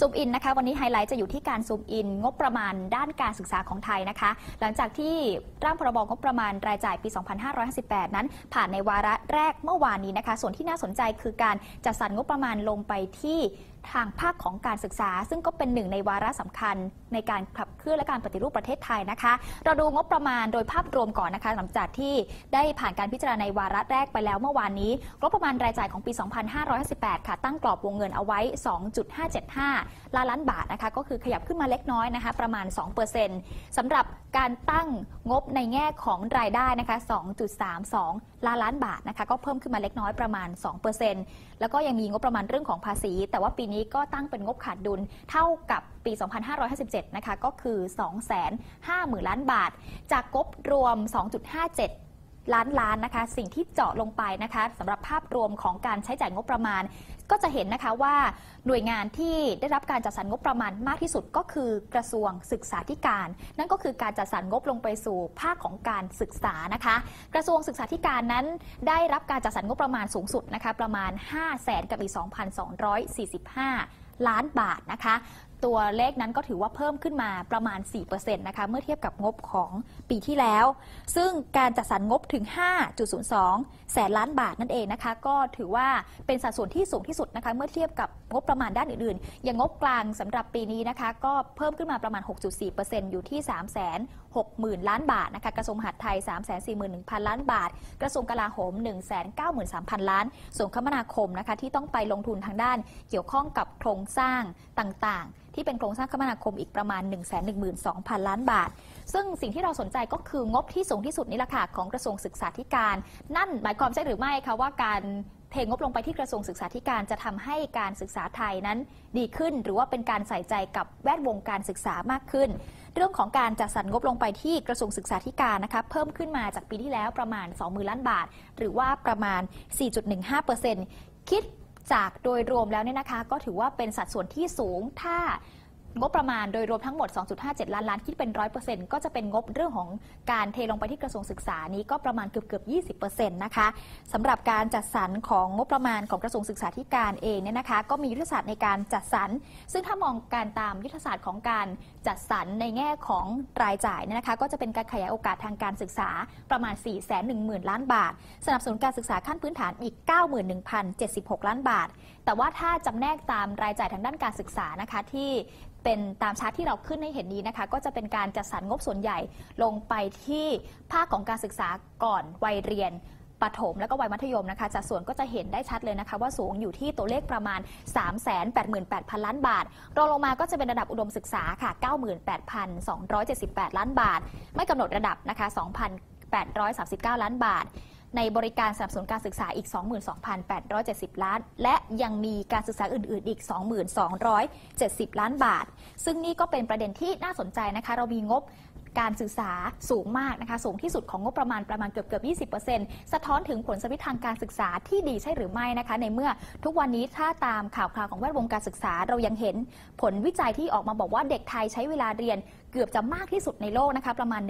ซูมอินนะคะวันนี้ไฮไลท์จะอยู่ที่การซูมอิน งบประมาณด้านการศึกษาของไทยนะคะ หลังจากที่ร่างพรบงบประมาณรายจ่ายปี 2558 นั้น ผ่านในวาระแรกเมื่อวานนี้นะคะ ส่วนที่น่าสนใจคือการจัดสรรงบประมาณลงไปที่ ทางภาคของการศึกษา ซึ่งก็เป็นหนึ่งในวาระสำคัญในการขับเคลื่อนและการปฏิรูปประเทศไทยนะคะ เราดูงบประมาณโดยภาพรวมก่อนนะคะ หลังจากที่ได้ผ่านการพิจารณาในวาระแรกไปแล้วเมื่อวานนี้งบประมาณรายจ่ายของปี 2558 ค่ะ ตั้งกรอบวงเงินเอาไว้ 2.575 ล้านล้านบาทนะคะ ก็คือขยับขึ้นมาเล็กน้อยนะคะ ประมาณ 2%สำหรับการตั้งงบในแง่ของรายได้นะคะ 2.32 ล้านล้านบาทนะคะ ก็เพิ่มขึ้นมาเล็กน้อยประมาณ 2%แล้วก็ยังมีงบประมาณเรื่องของภาษี แต่ว่าปีนี้ก็ตั้งเป็นงบขาดดุลเท่ากับปี 2557 นะคะ ก็คือ 250,000 ล้านบาท จากงบรวม 2.57 ล้านล้านนะคะ สิ่งที่เจาะลงไปนะคะสำหรับภาพรวมของการใช้จ่ายงบประมาณ ก็จะเห็นนะคะว่าหน่วยงานที่ได้รับการจัดสรรงบประมาณมากที่สุดก็คือกระทรวงศึกษาธิการ นั่นก็คือการจัดสรรงบลงไปสู่ภาคของการศึกษานะคะ กระทรวงศึกษาธิการนั้น ได้รับการจัดสรรงบประมาณสูงสุดนะคะประมาณ 5 0 0แสนกับอีก 2,245 ล้านบาทนะคะ ตัวเลขนั้นก็ถือว่าเพิ่มขึ้นมาประมาณ 4%นะคะเมื่อเทียบกับงบของปีที่แล้ว ซึ่งการจัดสรรงบถึง 5.02 แสนล้านบาทนั่นเองนะคะ ก็ถือว่าเป็นสัดส่วนที่สูงที่สุดนะคะ เมื่อเทียบกับงบประมาณด้านอื่นๆ อย่างงบกลางสำหรับปีนี้นะคะ ก็เพิ่มขึ้นมาประมาณ 6.4%อยู่ที่3 6 60,000 ล้านบาทนะคะกระทรวงมหาดไทย 3 4 1 0 0 0 ล้านบาท กระทรวงกลาโหม 1 9 3 0 0 0 ล้าน ส่วนคมนาคมนะคะที่ต้องไปลงทุนทางด้านเกี่ยวข้องกับโครงสร้างต่างๆ ที่เป็นโครงสร้างคมนาคมอีกประมาณ 1 1 2 0 0 0 ล้านบาท ซึ่งสิ่งที่เราสนใจก็คืองบที่สูงที่สุดนี่แหละค่ะของกระทรวงศึกษาธิการ นั่นหมายความใช่หรือไม่คะว่าการเทงบลงไปที่กระทรวงศึกษาธิการจะทำให้การศึกษาไทยนั้นดีขึ้น หรือว่าเป็นการใส่ใจกับแวดวงการศึกษามากขึ้น เรื่องของการจัดสรรงบลงไปที่กระทรวงศึกษาธิการนะคะเพิ่มขึ้นมาจากปีที่แล้วประมาณ 20,000 ล้านบาท หรือว่าประมาณ 4.15%คิดจากโดยรวมแล้วเนี่ยนะคะ ก็ถือว่าเป็นสัดส่วนที่สูงถ้า งบประมาณโดยรวมทั้งหมด 2.57 ล้านล้านคิดเป็น 100%ก็จะเป็นงบเรื่องของการเทลงไปที่กระทรวงศึกษานี้ก็ประมาณเกือบเกือบ20%นะคะสำหรับการจัดสรรของงบประมาณของกระทรวงศึกษาธิการเองเนี่ยนะคะ ก็มียุทธศาสตร์ในการจัดสรร ซึ่งถ้ามองการตามยุทธศาสตร์ของการจัดสรรในแง่ของรายจ่ายเนี่ยนะคะ ก็จะเป็นการขยายโอกาสทางการศึกษาประมาณ 4 1 0 0 0 0 ล้านบาท สนับสนุนการศึกษาขั้นพื้นฐานอีก 91,076 ล้านบาท แต่ว่าถ้าจำแนกตามรายจ่ายทางด้านการศึกษานะคะที่เป็นตามชาร์ตที่เราขึ้นให้เห็นนี้นะคะ ก็จะเป็นการจัดสรรงบส่วนใหญ่ลงไปที่ภาคของการศึกษาก่อนวัยเรียนประถมและก็วัยมัธยมนะคะจัดส่วนก็จะเห็นได้ชัดเลยนะคะ ว่าสูงอยู่ที่ตัวเลขประมาณ 388,000 ล้านบาท รองลงมาก็จะเป็นระดับอุดมศึกษาค่ะ 98,278 ล้านบาท ไม่กำหนดระดับนะคะ 2,839 ล้านบาท ในบริการสนับสนุนการศึกษาอีก 22,870 ล้าน และยังมีการศึกษาอื่น ๆ อีก 22,270 ล้านบาท ซึ่งนี่ก็เป็นประเด็นที่น่าสนใจนะคะ เรามีงบการศึกษาสูงมากนะคะ สูงที่สุดของงบประมาณประมาณเกือบเกือบ20%สะท้อนถึงผลสวิตทางการศึกษาที่ดีใช่หรือไม่นะคะ ในเมื่อทุกวันนี้ถ้าตามข่าวคราวของแวดวงการศึกษา เรายังเห็นผลวิจัยที่ออกมาบอกว่าเด็กไทยใช้เวลาเรียน เกือบจะมากที่สุดในโลกนะคะประมาณ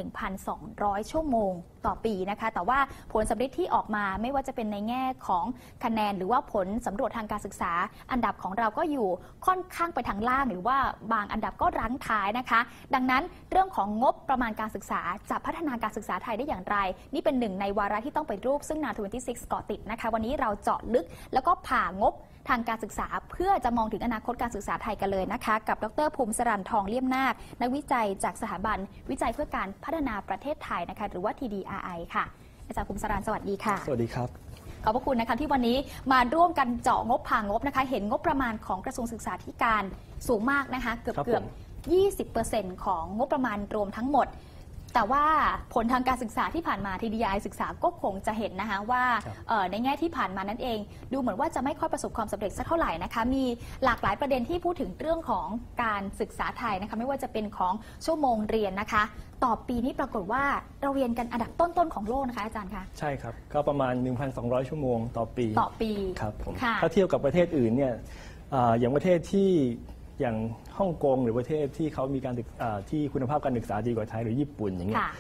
1,200 ชั่วโมงต่อปีนะคะ แต่ว่าผลสำลิดที่ออกมาไม่ว่าจะเป็นในแง่ของคะแนน หรือว่าผลสำรวจทางการศึกษา อันดับของเราก็อยู่ค่อนข้างไปทางล่าง หรือว่าบางอันดับก็รั้งท้ายนะคะ ดังนั้นเรื่องของงบประมาณการศึกษาจะพัฒนาการศึกษาไทยได้อย่างไร นี่เป็นหนึ่งในวาระที่ต้องไปรูปซึ่งนา26เกาะติดนะคะ วันนี้เราเจาะลึกแล้วก็ผ่างบทางการศึกษา เพื่อจะมองถึงอนาคตการศึกษาไทยกันเลยนะคะ กับดรภูมิสรันทองเลี่ยมนาคนักวิจัยจากสถาบันวิจัยเพื่อการพัฒนาประเทศไทยนะคะหรือว่า TDRI ค่ะ อาจารย์ภูมิสรันสวัสดีค่ะ สวัสดีครับ ขอบพระคุณนะคะที่วันนี้มาร่วมกันเจาะงบผ่างบนะคะ เห็นงบประมาณของกระทรวงศึกษาธิการสูงมากนะคะ เกือบครับเกือบผม20%ของงบประมาณรวมทั้งหมด แต่ว่าผลทางการศึกษาที่ผ่านมา TDI ศึกษาก็คงจะเห็นนะคะว่าครับเอ่อในแง่ที่ผ่านมานั่นเอง ดูเหมือนว่าจะไม่ค่อยประสบความสำเร็จสักเท่าไหร่นะคะมีหลากหลายประเด็นที่พูดถึงเรื่องของการศึกษาไทยนะคะไม่ว่าจะเป็นของชั่วโมงเรียนนะคะ ต่อปีนี้ปรากฏว่าเราเรียนกันอันดับต้นๆของโลกนะคะอาจารย์คะใช่ครับ ก็ประมาณ 1,200 ชั่วโมงต่อปีต่อปีครับผมค่ะถ้าเทียบกับประเทศอื่นเนี่ยอ่าอย่างประเทศที่ อย่างฮ่องกงหรือประเทศที่เขามีการศึกอ่าที่คุณภาพการศึกษาดีกว่าไทยหรือญี่ปุ่นอย่างเงี้ยค่ะ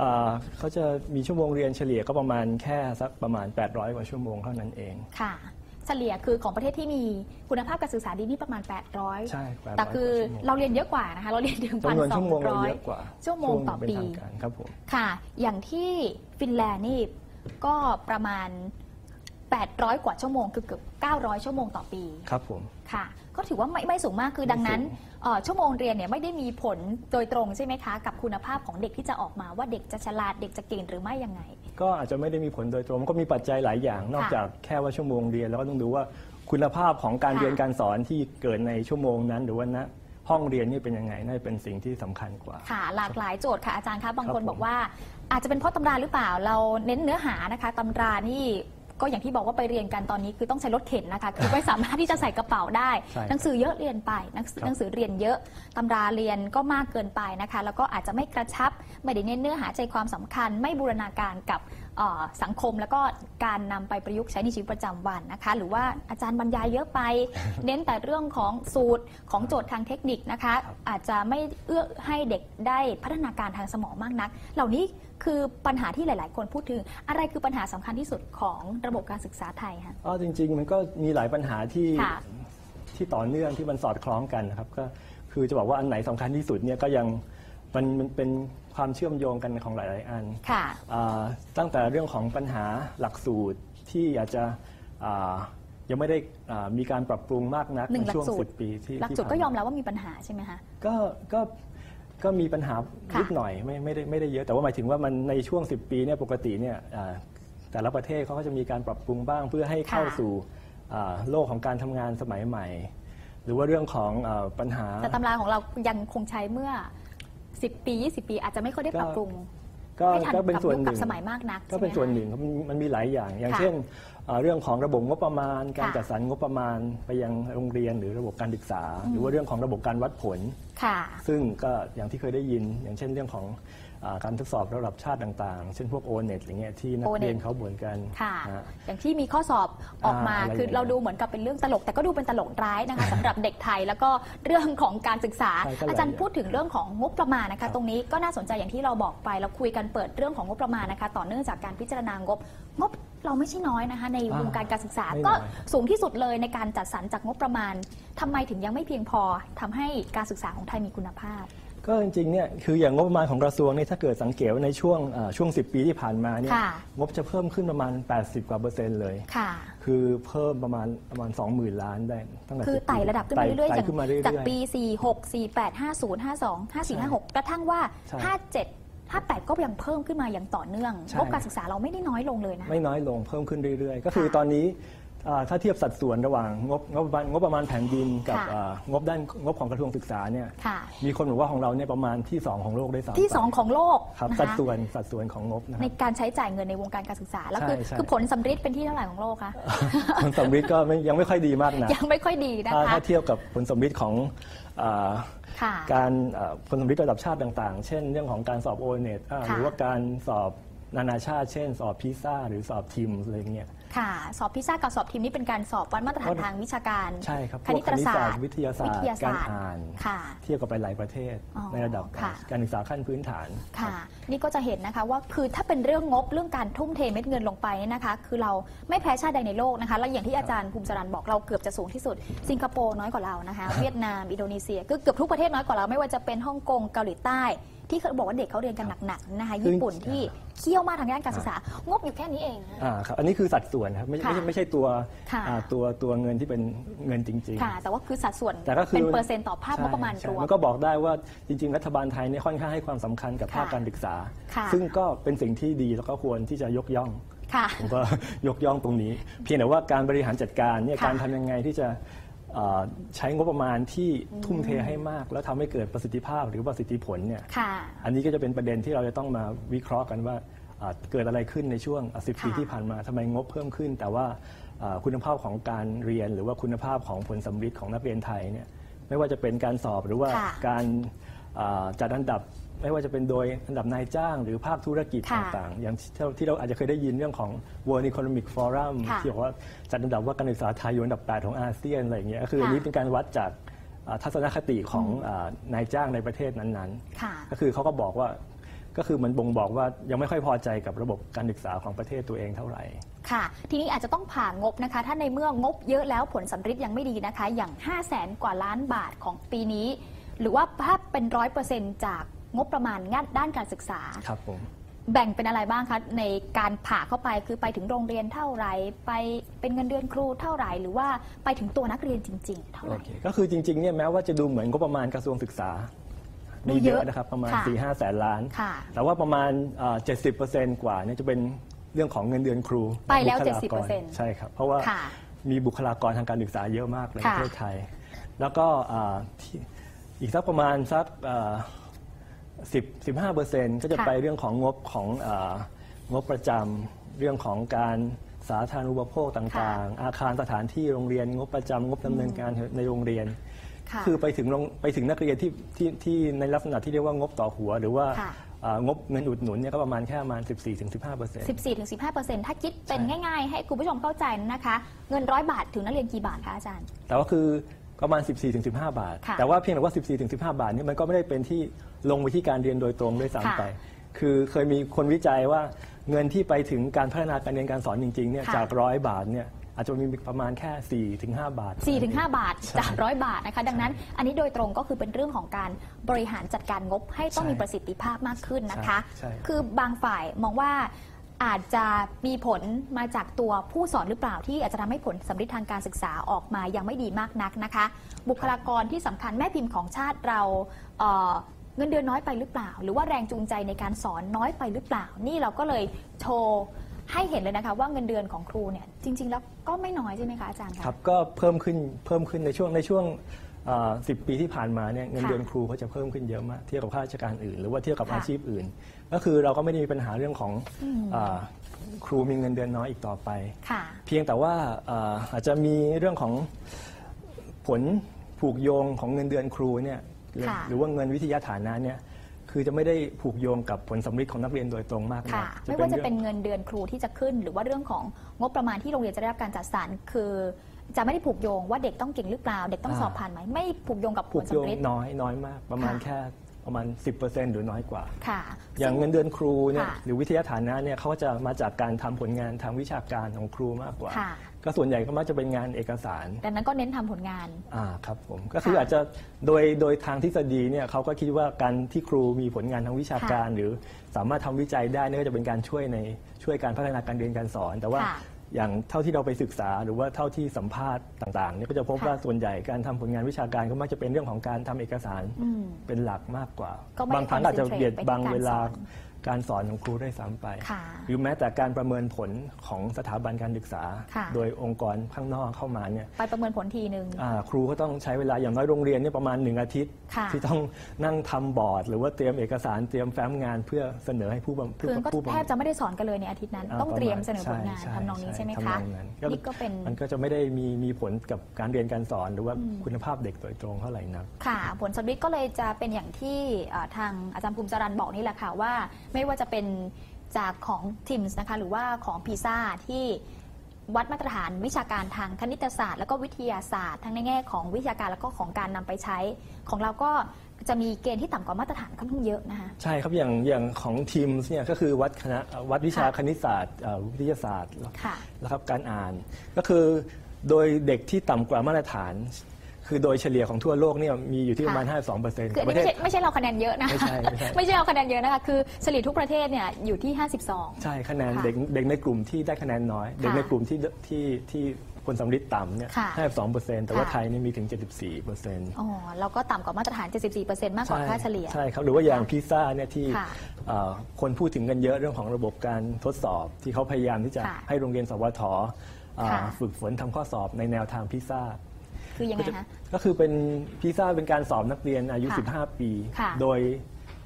อ่าเขาจะมีชั่วโมงเรียนเฉลี่ยก็ประมาณแค่สักประมาณ 800 กว่าชั่วโมงเท่านั้นเองค่ะเฉลี่ยคือของประเทศที่มีคุณภาพการศึกษาดีนี่ประมาณ 800 ใช่800แต่คือชั่วโมงเราเรียนเยอะกว่านะคะ เราเรียนถึงจำนวนชั่วโมงเราเย1,200อะกว่าชั่วโมงต่อเป็นปีทางการครับผมค่ะ อย่างที่ฟินแลนด์นี่ก็ประมาณ 800 กว่าชั่วโมงคือเกือบ900 ชั่วโมงต่อปีครับผม ค่ะ ก็ถือว่าไม่ไม่สูงมากคือดังนั้นไม่สูงเอ่อชั่วโมงเรียนเนี่ยไม่ได้มีผลโดยตรงใช่ไหมคะ กับคุณภาพของเด็กที่จะออกมาว่าเด็กจะฉลาดเด็กจะเก่งหรือไม่ยังไง ก็อาจจะไม่ได้มีผลโดยตรงมันก็มีปัจจัยหลายอย่าง นอกจากแค่ว่าชั่วโมงเรียนแล้วก็ต้องดูว่าคุณภาพของการค่ะ เรียนการสอนที่เกิดในชั่วโมงนั้น หรือว่าณห้องเรียนนี่เป็นยังไงน่าจะเป็นสิ่งที่สำคัญกว่า ค่ะ หลากหลายโจทย์ค่ะอาจารย์คะบางคนครับผม บอกว่า อาจจะเป็นเพราะตำราหรือเปล่าเราเน้นเนื้อหานะคะตำรานี่ ก็อย่างที่บอกว่าไปเรียนกันตอนนี้คือต้องใช้รถเข็นนะคะคือไม่สามารถที่จะใส่กระเป๋าได้ ใช่ครับหนังสือเยอะเรียนไปหนังสือครับ หนังสือเรียนเยอะตำราเรียนก็มากเกินไปนะคะ แล้วก็อาจจะไม่กระชับ ไม่ได้เน้นเนื้อหาใจความสำคัญ ไม่บูรณาการกับเอ่อ สังคมแล้วก็การนำไปประยุกต์ใช้ในชีวิตประจำวันนะคะ หรือว่าอาจารย์บรรยายเยอะไป เน้นแต่เรื่องของสูตรของโจทย์ทางเทคนิคนะคะ อาจจะไม่เอื้อให้เด็กได้พัฒนาการทางสมองมากนัก เหล่านี้คือปัญหาที่หลาย ๆ คนพูดถึง อะไรคือปัญหาสำคัญที่สุดของระบบการศึกษาไทยคะอ๋อจริง ๆ มันก็มีหลายปัญหาที่ค่ะที่ต่อเนื่องที่มันสอดคล้องกันนะครับก็คือจะบอกว่าอันไหนสำคัญที่สุดเนี่ยก็ยัง มันมันเป็นความเชื่อมโยงกันของหลาย ๆ อันค่ะ อ่าตั้งแต่เรื่องของปัญหาหลักสูตรที่อาจจะอ่ายังไม่ได้อ่ามีการปรับปรุงมากนักหนึ่ในงหลักช่วงสูตร สิบปีที่หลักที่สูตรก็ผ่านยอมรับว่ามีปัญหาใช่ไหมคะ ก็ก็ก็มีปัญหาค่ะ นิดหน่อยไม่ไม่ได้ไม่ได้เยอะแต่ว่าหมายถึงว่ามันในช่วง 10 ปีเนี่ยปกติเนี่ยอ่าแต่ละประเทศเขาก็จะมีการปรับปรุงบ้างเพื่อให้เข้าสู่อ่าโลกของการทำงานสมัยใหม่ หรือว่าเรื่องของอาปัญหา แต่ตำราของเรายังคงใช้เมื่อ 10 ปี 20 ปีอาจจะไม่ค่อยได้ปรับปรุงก็ให้ทันก็เป็นกับส่วนยุคหกับนึ่งสมัยมากนักก็เป็นใช่ส่วนไหมหนึ่งครับมันมันมีหลายอย่าง อย่างค่ะเช่นอ่า เรื่องของระบบงบประมาณ การค่ะจัดสรรงบประมาณไปยังโรงเรียนหรือระบบการศึกษา หรือว่าเรื่องของระบบการวัดผลค่ะซึ่งก็อย่างที่เคยได้ยิน อย่างเช่นเรื่องของอาการทดสอบระดับชาติต่างๆ เช่นพวก o n e t อย่างเงี้ยที่นัก O-NET เรียนเขาบ่นกันค่ะนะฮะอย่างที่มีข้อสอบออกมาอ่าอะไรคืออย่างเงี้ยเราดูเหมือนกับเป็นเรื่องตลก แต่ก็ดูเป็นตลกร้ายนะคะสำหรับเด็กไทยแล้วก็เรื่องของการศึกษาใช่ก็หลายอาจารย์อย่างพูดถึงเรื่องของงบประมาณนะครัคะบตรงนี้ก็น่าสนใจอย่างที่เราบอกไปเราคุยกันเปิดเรื่องของงบประมาณนะคะ ต่อเนื่องจากการพิจารณางบงบเราไม่ใช่น้อยนะคะ ในอ่าวงการการศึกษาไม่น้อยก็สูงที่สุดเลยในการจัดสรรจากงบประมาณทำไมถึงยังไม่เพียงพอทำให้การศึกษาของไทยมีคุณภาพ ก็จริงๆเนี่ยคืออย่างงบประมาณของกระทรวงเนี่ยถ้าเกิดสังเกตว่าในช่วงอ่าช่วง 10 ปีที่ผ่านมาเนี่ยค่ะงบจะเพิ่มขึ้นประมาณ 80 กว่าเปอร์เซ็นต์เลยค่ะคือเพิ่มประมาณประมาณ 20,000 ล้านได้ตั้งแต่คือ10ไต่ระดับขึ้นมาเรื่อยๆไต่อย่างขึ้นมาเรื่อยๆจากปี 46 48 50 52 54 56 กระทั่งว่า ใช่57 58ก็ยังเพิ่มขึ้นมาอย่างต่อเนื่องใช่งบการศึกษาเราไม่ได้น้อยลงเลยนะ ไม่น้อยลงเพิ่มขึ้นเรื่อยๆ ก็คือค่ะตอนนี้อ่า ถ้าเทียบสัดส่วนระหว่างงบงบประมาณงบประมาณแผ่นดินกับค่ะอ่างบด้านงบของกระทรวงศึกษาเนี่ยค่ะ มีคนบอกว่าของเราเนี่ยประมาณที่ 2 ของโลกได้สามที่ 2 ของโลกครับนะสัดคะส่วนสัดส่วนของงบนะคในรับ การใช้จ่ายเงินในวงการการศึกษา แล้วคือใช่ใช่ คือผลสำฤทธิ์เป็นที่เท่าไหร่ของโลกคะผลสำริดก็ไม่ยังไม่ค่อยดีมากนะยังไม่ค่อยดีนะถ้าคะถ้าเทียบกับผลสำริดของอ่าค่ะ การเอ่อผลสำริดระดับชาติต่าง ๆ เช่น เรื่องของการสอบโอเน็ตหค่ะรือว่าการสอบ นานาชาติเช่น สอบพิซซ่าหรือสอบทีมอะไรอย่างเงี้ยค่ะ สอบพิซซ่ากับสอบทีมนี่เป็นการสอบวัดมาตรฐานทางวิชาการใช่ครับคณิตศาสตร์วิทยาศาสตวิร์ทยาศาสตร์การอ่านค่ะเทียบกับไปหลายประเทศอ๋อในระดับค่ะการศึกษาขั้นพื้นฐานค่ะ นี่ก็จะเห็นนะคะว่าคือถ้าเป็นเรื่องงบเรื่องการทุ่มเทเม็ดเงินลงไปเนี่ยนะคะ คือเราไม่แพ้ชาติใดในโลกนะคะ แล้วอย่างที่อาจารย์ภูมิสรันบอกเราเกือบจะสูงที่สุด สิงคโปร์น้อยกว่าเรานะคะ เวียดนามอินโดนีเซียก็เกือบทุกประเทศน้อยกว่าเราไม่ว่าจะเป็นฮ่องกงเกาหลีใต้ ที่เขาบอกว่าเด็กเขาเรียนกันหนักๆนะคะคือญี่ปุ่นที่เคี่ยวมากทางด้านการศึกษางบอยู่แค่นี้เองนะอ่าครับอันนี้คือสัดส่วนครับไม่ไม่ใช่ค่ะไม่ใช่ตัวค่ะอ่าตัวตัวเงินที่เป็นเงินจริงค่ะ แต่ว่าคือสัดส่วนๆแต่ก็คือเป็นเปอร์เซ็นต์ต่อภาพงบประมาณใช่รวมมันก็บอกได้ว่าจริง ๆ รัฐบาลไทยเนี่ยค่อนข้างให้ความสำคัญกับค่ะภาคการศึกษาค่ะซึ่งก็เป็นสิ่งที่ดีแล้วก็ควรที่จะยกย่องค่ะผมก็ยกย่องตรงนี้ เพียงแต่ว่าการบริหารจัดการเนี่ยค่ะการทำยังไงที่จะเอ่อ ใช้งบประมาณที่ทุ่มเทให้มาก แล้วทำให้เกิดประสิทธิภาพหรือประสิทธิผลเนี่ยค่ะอันนี้ก็จะเป็นประเด็นที่เราจะต้องมาวิเคราะห์กันว่าอ่าเกิดอะไรขึ้นในช่วงสิบปีค่ะที่ผ่านมาทำไมงบเพิ่มขึ้น แต่ว่าอ่าคุณภาพของการเรียน หรือว่าคุณภาพของผลสำลิดของนักเรียนไทยเนี่ยไม่ว่าจะเป็นการสอบหรือว่าค่ะการอ่าจัดอันดับ ไม่ว่าจะเป็นโดยอันดับนายจ้าง หรือภาคธุรกิจค่ะต่างๆ อย่างที่เราที่เราอาจจะเคยได้ยินเรื่องของ World Economic Forum ค่ะที่บอกว่าจัดอันดับว่าการศึกษาไทยอยู่อันดับ 8 ของอาเซียนอะไรอย่างเงี้ยก็คืออันนี้ค่ะเป็นการวัดจากอ่าทัศนคติของอ่านายจ้างในประเทศนั้นๆค่ะก็คือเขาก็บอกว่าก็คือมันบ่งบอกว่ายังไม่ค่อยพอใจกับระบบการศึกษาของประเทศตัวเองเท่าไหร่ ค่ะ ทีนี้อาจจะต้องผ่างบนะคะ ถ้าในเมื่องบเยอะแล้วผลสำฤทธิ์ยังไม่ดีนะคะ อย่าง 5 0 0แสนกว่าล้านบาทของปีนี้ หรือว่าถ้าเป็นร้อยเปอร์เซ็นต์จาก งบประมาณงานด้านการศึกษา ครับผม แบ่งเป็นอะไรบ้างคะในการผ่าเข้าไปคือไปถึงโรงเรียนเท่าไหร่ไปเป็นเงินเดือนครูเท่าไหร่หรือว่าไปถึงตัวนักเรียนจริง ๆ เท่าไหโอร่ เค ก็คือจริงๆเนี่ยแม้ว่าจะดูเหมือนงบประมาณกระทรวงศึกษาดูไม่เยเยอะอะนะครับประมาณค่ะ4 5แสนล้าน ค่ะ แต่ว่าประมาณเอ่อ70%กว่าเนี่ยจะเป็นเรื่องของเงินเดือนครูไปแล้วบุคากร70%ใช่ครับเพราะว่าค่ะมีบุคลากรทางการศึกษาเยอะมากในปค่ะ ระเทศไทย แล้วก็อ่าที่อีกสักประมาณสัก สิบสิบห้าเปอร์เซ็นต์ก็จะค่ะไปเรื่องของงบของอางบประจำเรื่องของการสาธารณูปโภคต่างๆ อาคารสถานที่โรงเรียน งบประจำงบดำเนินการในโรงเรียน ค่ะคือไปถึงโรงไปถึงนักเรียนที่ที่ที่ในลักษณะที่เรียกว่างบต่อหัว หรือว่าค่ะอ่างบเงินอุดหนุนเนี่ยก็ประมาณแค่ประมาณ 14-15เปอร์เซ็นต์ 14-15%ถ้าคิดเป็นใช่ ง่าย ๆ ให้คุณผู้ชมเข้าใจนะคะ เงินร้อยบาทถึงนักเรียนกี่บาทคะอาจารย์ แต่ว่าคือ ประมาณ 14-15 บาท ค่ะแต่ว่าเพียงแต่ว่า 14-15 บาทนี่มันก็ไม่ได้เป็นที่ลงไปที่การเรียนโดยตรงด้วยค่ะซ้ำไป คือเคยมีคนวิจัยว่าเงินที่ไปถึงการพัฒนาการเรียนการสอนจริงๆเนี่ยค่ะ จากร้อยบาทเนี่ยอาจจะมีประมาณแค่ 4-5 บาท4-5บาทใช่จากร้อยบาทนะคะ ดังนั้นอันนี้โดยตรงก็คือเป็นเรื่องของการบริหารจัดการงบให้ต้องใช่มีประสิทธิภาพมากขึ้นนะคะ ใช่ใช่ คือบางฝ่ายมองว่า อาจจะมีผลมาจากตัวผู้สอนหรือเปล่าที่อาจจะทำให้ผลสำเร็จทางการศึกษาออกมายังไม่ดีมากนักนะคะ บุคลากรที่สำคัญแม่พิมพ์ของชาติเราเเงินเดือนน้อยไปหรือเปล่า หรือว่าแรงจูงใจในการสอนน้อยไปหรือเปล่า นี่เราก็เลยโชว์ให้เห็นเลยนะคะว่าเงินเดือนของครูเนี่ยจริง ๆ แล้วก็ไม่น้อยใช่ไหมคะอาจารย์ครับก็เพิ่มขึ้นเพิ่มขึ้นในช่วงในช่วง สิบปีที่ผ่านมาเนี่ยเงินค่ะเดือนครูเขาจะเพิ่มขึ้นเยอะมากเทียบกับข้าราชการอื่น หรือว่าเทียบกับค่ะอาชีพอื่น ก็คือเราก็ไม่ได้มีปัญหาเรื่องของอืมอาครูมีเงินเดือนน้อยอีกต่อไปค่ะเพียงแต่ว่าอ่าอาจจะมีเรื่องของผลผูกโยงของเงินเดือนครูเนี่ยหรือค่ะหรือว่าเงินวิทยาฐานะเนี่ยคือจะไม่ได้ผูกโยงกับผลสำฤทธิ์ของนักเรียนโดยตรงมากนัค่ะกไม่ว่าจะรื่องเป็นเงินเดือนครูที่จะขึ้น หรือว่าเรื่องของงบประมาณที่โรงเรียนจะได้รับการจัดสรรคือ จะไม่ได้ผูกโยงว่าเด็กต้องเก่งหรือเปล่า เด็กต้องอ่าสอบผ่านไหมไม่ผูกโยงกับผผูลกโยงสำเร็จ น้อยน้อยมาก ประมาณค่ะ แค่ประมาณ 10%หรือน้อยกว่า ค่ะ อย่างซึ่เงินเดือนครูเนี่ยค่ะหรือวิทยาฐานะเนี่ยเขาก็จะมาจากการทำผลงานทางวิชาการของครูมากกว่า ค่ะ ก็ส่วนใหญ่ก็มักจะเป็นงานเอกสารดังนั้นก็เน้นทำผลงาน อ่าครับผมก็คือค่ะอาจจะโดยโดยทางทฤษฎีเนี่ยเขาก็คิดว่าการที่ครูมีผลงานทางวิชาการ หรือสามารถทำวิจัยได้เนี่ยก็จะเป็นการช่วยในช่วยการพัฒนาการเรียนการสอน แต่ว่าค่ะ อย่างเท่าที่เราไปศึกษาหรือว่าเท่าที่สัมภาษณ์ต่างๆเนี่ยก็จะพบค่ะว่าส่วนใหญ่การทำผลงานวิชาการก็มักจะเป็นเรื่องของการทำเอกสารอืมเป็นหลักมากกว่าก็ไม่ได้บางครั้งอาจจะเบียด concentrate บังเวลาไปที่ การสอนของครูได้วยซ้ำไป ค่ะ หรือแม้แต่การประเมินผลของสถาบันการศึกษา ค่ะ โดยองค์กรข้างนอกเข้ามาเนี่ยไปประเมินผลทีหนึ่ง อ่าครูก็ต้องใช้เวลาอย่างน้อยโรงเรียนเนี่ยประมาณหนึ่งอาทิตย์ ค่ะ ที่ต้องนั่งทำบอร์ด หรือว่าเตรียมเอกสารเตรียมแฟ้มงานเพื่อเสนอให้ผู้บำคือก็ผู้บำแทบจะไม่ได้สอนกันเลยในอาทิตย์นั้นาต้องเตรียมเสนอผประลมาณงานใช่ทำนองนี้ใช่ไหมทำคะนองนั้นนี่ก็เป็น มันก็จะไม่ได้มีมีผลกับการเรียนการสอน หรือว่าคุณภาพเด็กโดยตรงเท่าไหร่นัก ค่ะ ผลสำลิดก็เลยจะเป็นอย่างที่เอ่อทางอาจารย์ภูมิจรันบอกนี่แหละค่ะว่าไม่ว่าจะเป็นจากของทิมส์นะคะหรือว่าของพีซ่าที่วัดมาตรฐานวิชาการทางคณิตศาสตร์ แล้วก็วิทยาศาสตร์ ทั้งในแง่ของวิชาการแล้วก็ของการนำไปใช้ ของเราก็จะมีเกณฑ์ที่ต่ำกว่ามาตรฐานค่อนข้างเยอะนะคะใช่ครับอย่างอย่างของทีมเนี่ยก็คือวัดคณะวัดวิชาค่ะคณิตศาสตร์เอ่อวิทยาศาสตร์ค่ะนะครับการอ่าน ก็คือโดยเด็กที่ต่ำกว่ามาตรฐาน คือโดยเฉลี่ยของทั่วโลกเนี่ยมีอยู่ที่ประมาณค่ะ52เปอร์เซ็นต์คืออันปนี้ระเทไม่ศใช่ไม่ใช่เราคะแนนเยอะนะไม่ใช่ไม่ใช่ไม่ใช่เราคะแนนเยอะนะคะคือเฉลี่ยทุกประเทศเนี่ยอยู่ที่ 52 ใช่คะแนนค่ะเด็กเด็กในกลุ่มที่ได้คะแนนน้อย เด็กในกลุ่มที่ที่ที่ผลสำลิดต่ำเนี่ยค่ะ52เปอร์เซ็นต์แต่ว่าค่ะไทยนี่มีถึง 74เปอร์เซ็นต์อ๋อเราก็ต่ำกว่ามาตรฐาน 74%มากกว่าค่าเฉลี่ย ใช่ครับ หรือว่าอย่างพิซซ่าเนี่ยที่ค่ะเอ่อคนพูดถึงกันเยอะเรื่องของระบบการทดสอบ ที่เขาพยายามที่จะค่ะให้โรงเรียนสวทอ่าค่ะฝึกฝนทำข้อสอบในแนวทางพิซซ่า คือยังไงคะ ก็คือเป็นพิซซ่าเป็นการสอบนักเรียนอายุ ค่ะ15 ปี ค่ะ โดย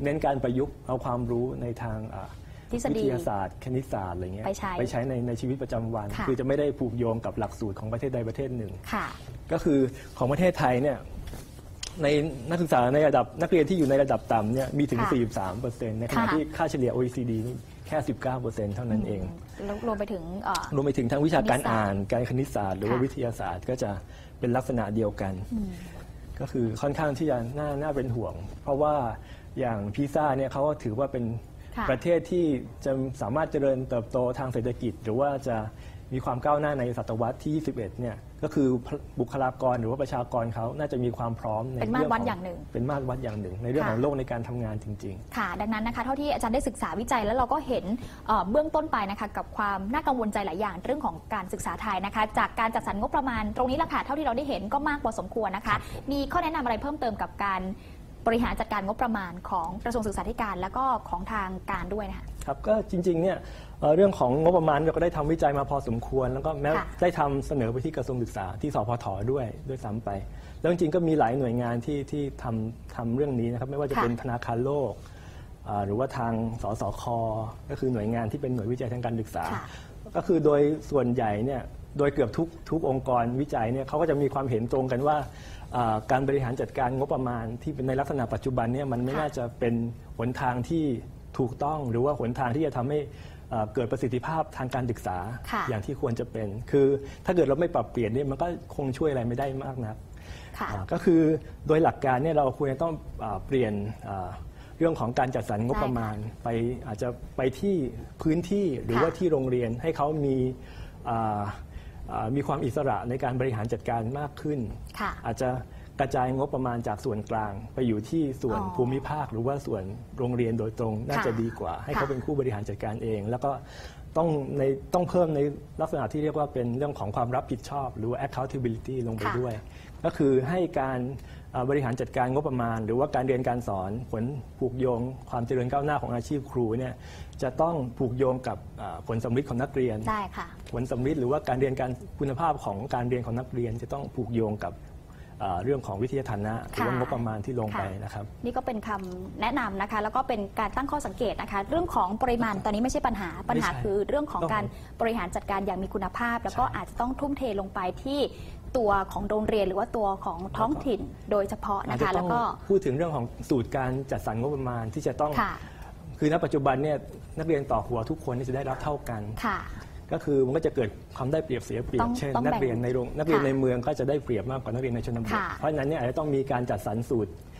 เน้นการประยุกต์เอาความรู้ในทางอ่าทฤษฎีวิทยาศาสตร์ คณิตศาสตร์อะไรเงี้ยไปใช้ในในชีวิตประจำวัน ค่ะ คือจะไม่ได้ผูกโยงกับหลักสูตรของประเทศใดประเทศหนึ่ง ค่ะ ก็คือของประเทศไทยเนี่ยในนักศึกษาในระดับนักเรียนที่อยู่ในระดับต่ำเนี่ยมีถึง ค่ะ43เปอร์เซ็นต์ในขณะค่ะ ที่ค่าเฉลี่ย OECD นี่แค่ 19เปอร์เซ็นต์เท่านั้นเอง แล้วรวมไปถึงเอ่อ รวมไปถึงทั้งวิชาการคณิตศาสตร์อ่าน การคณิตศาสตร์ หรือว่าค่ะ วิทยาศาสตร์ก็จะ เป็นลักษณะเดียวกัน ก็คือค่อนข้างที่จะน่าน่าเป็นห่วง เพราะว่าอย่างพิซซ่าเนี่ยเขาก็ถือว่าเป็นค่ะ ประเทศที่จะสามารถเจริญเติบโตทางเศรษฐกิจ หรือว่าจะ มีความก้าวหน้าในศตวรรษที่ 21 เนี่ยก็คือบุคลากรหรือว่าประชากรเขาน่าจะมีความพร้อมในเป็นมาตรวัดรื่ขอย่างหนึ่ง เป็นมาตรวัดอย่างหนึ่ง ในเรื่องค่ะของโลกในการทำงานจริง ๆ ค่ะ ดังนั้นนะคะเท่าที่อาจารย์ได้ศึกษาวิจัยแล้วเราก็เห็นเอ่อเบื้องต้นไปนะคะกับความน่ากังวลใจหลายอย่างเรื่องของการศึกษาไทยนะคะ จากการจัดสรรงบประมาณตรงนี้แหละค่ะเท่าที่เราได้เห็นก็มากพอสมควรนะคะ มีข้อแนะนำอะไรเพิ่มเติมกับการ บริหารจัดการงบประมาณของกระทรวงศึกษาธิการแล้วก็ของทางการด้วยนะคะ ครับก็จริงๆเนี่ยเอ่อเรื่องของงบประมาณเราก็ได้ทำวิจัยมาพอสมควร แล้วก็แม้ค่ะ ได้ทำเสนอไปที่กระทรวงศึกษาที่สพทด้วยด้วยซ้ำไป แล้วจริงๆก็มีหลายหน่วยงานที่ที่ทำทำเรื่องนี้นะครับไม่ว่าจะค่ะเป็นธนาคารโลกอ่าหรือว่าทางสสคก็คือหน่วยงานที่เป็นหน่วยวิจัยทางการศึกษา ค่ะ ก็คือโดยส่วนใหญ่เนี่ย โดยเกือบทุกทุกองค์กรวิจัยเนี่ยเขาก็จะมีความเห็นตรงกันว่าอ่าการบริหารจัดการงบประมาณที่เป็นในลักษณะปัจจุบันเนี่ยมันไม่ค่ะน่าจะเป็นหนทางที่ถูกต้อง หรือว่าหนทางที่จะทำให้อ่าเกิดประสิทธิภาพทางการศึกษาค่ะ อย่างที่ควรจะเป็น คือถ้าเกิดเราไม่ปรับเปลี่ยนเนี่ยมันก็คงช่วยอะไรไม่ได้มากนัก ค่ะ อ่าก็คือโดยหลักการเนี่ยเราควรจะต้องอาเปลี่ยนอ่าเรื่องของการจัดสรรงบประมาณ ไปอาจจะไปที่พื้นที่หรือค่ะว่าที่โรงเรียนให้เขามีอ่าอ่า มีความอิสระในการบริหารจัดการมากขึ้นค่ะอาจจะกระจายงบประมาณจากส่วนกลาง ไปอยู่ที่ส่วนอ๋อภูมิภาค หรือว่าส่วนโรงเรียนโดยตรง น่าค่ะจะดีกว่า ให้เขาค่ะเป็นผู้บริหารจัดการเอง แล้วก็ต้องในต้องเพิ่มในลักษณะที่เรียกว่าเป็นเรื่องของความรับผิดชอบ หรือว่า accountability ลงไปค่ะด้วย ก็คือให้การอ่า บริหารจัดการงบประมาณ หรือว่าการเรียนการสอนผลผูกโยง ความเจริญก้าวหน้าของอาชีพครูเนี่ยจะต้องผูกโยงกับอ่าผลสำลิดของนักเรียน ได้ค่ะ ผลสำลิดหรือว่าการเรียนการคุณภาพของการเรียนของนักเรียน จะต้องผูกโยงกับอ่าเรื่องของวิทยาฐานะหรือว่าค่ะงบประมาณที่ลงไปค่ะนะครับ นี่ก็เป็นคำแนะนำนะคะ แล้วก็เป็นการตั้งข้อสังเกตนะคะ เรื่องของปริมาณตอนนี้ไม่ใช่ปัญหาปัญหาไม่ใช่คือเรื่องของต้องการบริหารจัดการอย่างมีคุณภาพ แล้วก็ใช่อาจจะต้องทุ่มเทลงไปที่ ตัวของโรงเรียนหรือว่าตัวของท้องถิ่นโดยเฉพาะอาจนะจะคะ ต้แล้องวก็ พูดถึงเรื่องของสูตรการจัดสรรงบประมาณที่จะต้อง ค่ะ คือณปัจจุบันเนี่ยนักเรียนต่อหัวทุกคนเนี่ยจะได้รับเท่ากัน ค่ะ ก็คือมันก็จะเกิดความได้เปรียบเสียเปรียต้บองเช่น ต้องนักเรียนแบ่งในโรงนักเรียนค่ะในเมืองก็จะได้เปรียบมากกว่านักเรียนในชนบทค่ะ เพราะฉะนั้นเนี่ยอาจจะต้องมีการจัดสรรสูตรอ่า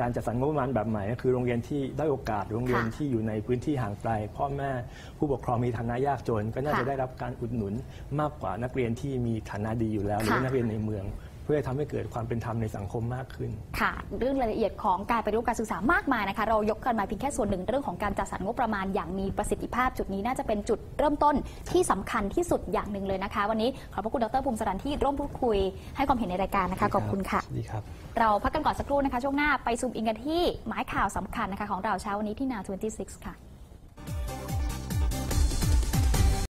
การจัดสรรงบประมาณแบบใหม่ก็คือโรงเรียนที่ได้อยโอกาสโรงเรียนค่ะที่อยู่ในพื้นที่ห่างไกลพ่อแม่ผู้ปกครองมีฐานะยากจน ก็น่าค่ะจะได้รับการอุดหนุนมากกว่านักเรียนที่มีฐานะดีอยู่แล้ว หรือว่าค่ะนักเรียนในเมือง เพื่อทำให้เกิดความเป็นธรรมในสังคมมากขึ้น ค่ะ เรื่องรายละเอียดของการไปรูปการศึกษามากมายนะคะ เรายกกันมาเพียงแค่ส่วนหนึ่งเรื่องของการจัดสรรงบประมาณอย่างมีประสิทธิภาพจุดนี้น่าจะเป็นจุดเริ่มต้นที่สำคัญที่สุดอย่างหนึ่งเลยนะคะ วันนี้ขอบพระคุณดรภูมิสรันที่ร่วมพูดคุย ให้ความเห็นในรายการนะคะขอบคุณค่ะดีครับเราพักกันก่อนสักครู่นะคะ ช่วงหน้าไปซูมอินกันที่หมายข่าวสำคัญนะคะของเราเช้าวันนี้ที่นา26ค่ะ